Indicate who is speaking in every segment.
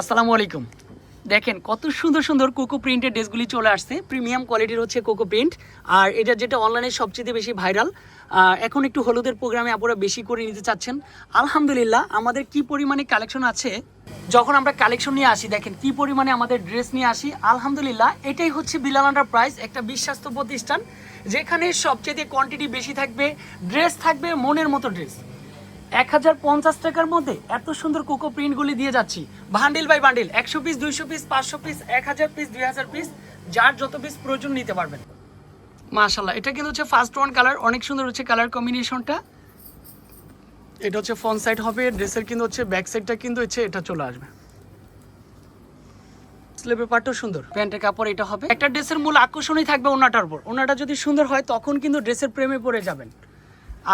Speaker 1: আসসালামু আলাইকুম। দেখেন, কত সুন্দর সুন্দর কোকো প্রিন্টের ড্রেসগুলি চলে আসছে। প্রিমিয়াম কোয়ালিটির হচ্ছে কোকো প্রিন্ট। আর এটা যেটা অনলাইনে সবচেয়ে বেশি ভাইরাল এখন একটু হলুদের প্রোগ্রামে আপনারা বেশি করে নিতে চাচ্ছেন। আলহামদুলিল্লাহ, আমাদের কি পরিমাণে কালেকশন আছে, যখন আমরা কালেকশন নিয়ে আসি, দেখেন কি পরিমাণে আমাদের ড্রেস নিয়ে আসি, আলহামদুলিল্লাহ, এটাই হচ্ছে বিলাল প্রাইস, একটা বিশ্বাস্ত প্রতিষ্ঠান, যেখানে সবচেয়ে কোয়ান্টিটি বেশি থাকবে ড্রেস থাকবে, মনের মতো ড্রেস এক হাজার পঞ্চাশ টাকার মধ্যে এত সুন্দর কোকো প্রিন্টগুলি দিয়ে যাচ্ছি। বান্ডিল বাই বান্ডিল, একশো পিস, দুইশো পিস, পাঁচশো পিস, এক হাজার পিস, দুই হাজার পিস, যার যত পিস প্রয়োজন নিতে পারবেন। মাশাল্লাহ এটা কিন্তু হচ্ছে ফার্স্ট ওয়ান কালার অনেক সুন্দর হচ্ছে কালার কম্বিনেশনটা এটা হচ্ছে ফ্রন্ট সাইড হবে ড্রেসের কিন্তু হচ্ছে ব্যাক সাইডটা কিন্তু হচ্ছে এটা চলে আসবে। স্লেপের পার্টও সুন্দর। প্যান্টের কাপড় এটা হবে। একটা ড্রেসের মূল আকর্ষণই থাকবে ওনাটার উপর। ওনাটা যদি সুন্দর হয়, তখন কিন্তু ড্রেসের প্রেমে পড়ে যাবেন।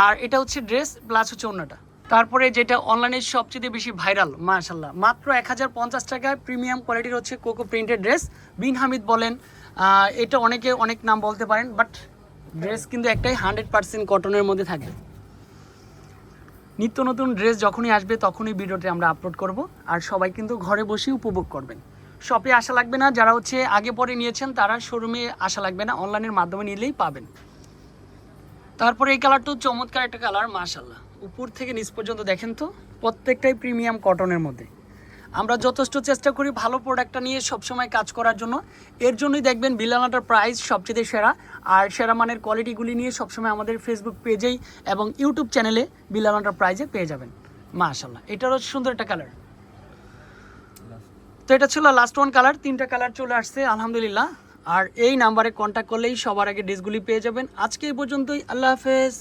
Speaker 1: আর এটা হচ্ছে ড্রেস প্লাস হচ্ছে ওনাটা তারপরে যেটা অনলাইনে সবচেয়ে বেশি ভাইরাল মাশাল্লাহ মাত্র এক হাজার পঞ্চাশ টাকায় প্রিমিয়াম কোয়ালিটির হচ্ছে coco printed dress Bin Hamid বলেন। এটা অনেকে অনেক নাম বলতে পারেন বাট ড্রেস কিন্তু একটাই হান্ড্রেড পার্সেন্ট কটনের মধ্যে থাকবে নিত্য নতুন ড্রেস যখনই আসবে, তখনই ভিডিওটি আমরা আপলোড করব। আর সবাই কিন্তু ঘরে বসেই উপভোগ করবেন। শপে আসা লাগবে না, যারা হচ্ছে আগে পরে নিয়েছেন, তারা শোরুমে আসা লাগবে না অনলাইনের মাধ্যমে নিলেই পাবেন। তারপরে এই কালারটাও চমৎকার একটা কালার মাশাল্লাহ উপর থেকে নিচ পর্যন্ত দেখেন তো, প্রত্যেকটাই প্রিমিয়াম কটনের মধ্যে। আমরা যথেষ্ট চেষ্টা করি ভালো প্রোডাক্টটা নিয়ে সবসময় কাজ করার জন্য। এর জন্যই দেখবেন বিলানাটার প্রাইস সবচেয়ে সেরা। আর সেরা মানের কোয়ালিটিগুলি নিয়ে সবসময় আমাদের ফেসবুক পেজেই এবং ইউটিউব চ্যানেলে বিলানাটার প্রাইজে পেয়ে যাবেন। মাশাল্লাহ এটারও সুন্দর একটা কালার তো এটা ছিল লাস্ট ওয়ান কালার তিনটা কালার চলে আসছে, আলহামদুলিল্লাহ। আর এই নাম্বারে কন্ট্যাক্ট করলেই সবার আগে ড্রেসগুলি পেয়ে যাবেন। আজকে এই পর্যন্তই, আল্লাহ হাফেজ।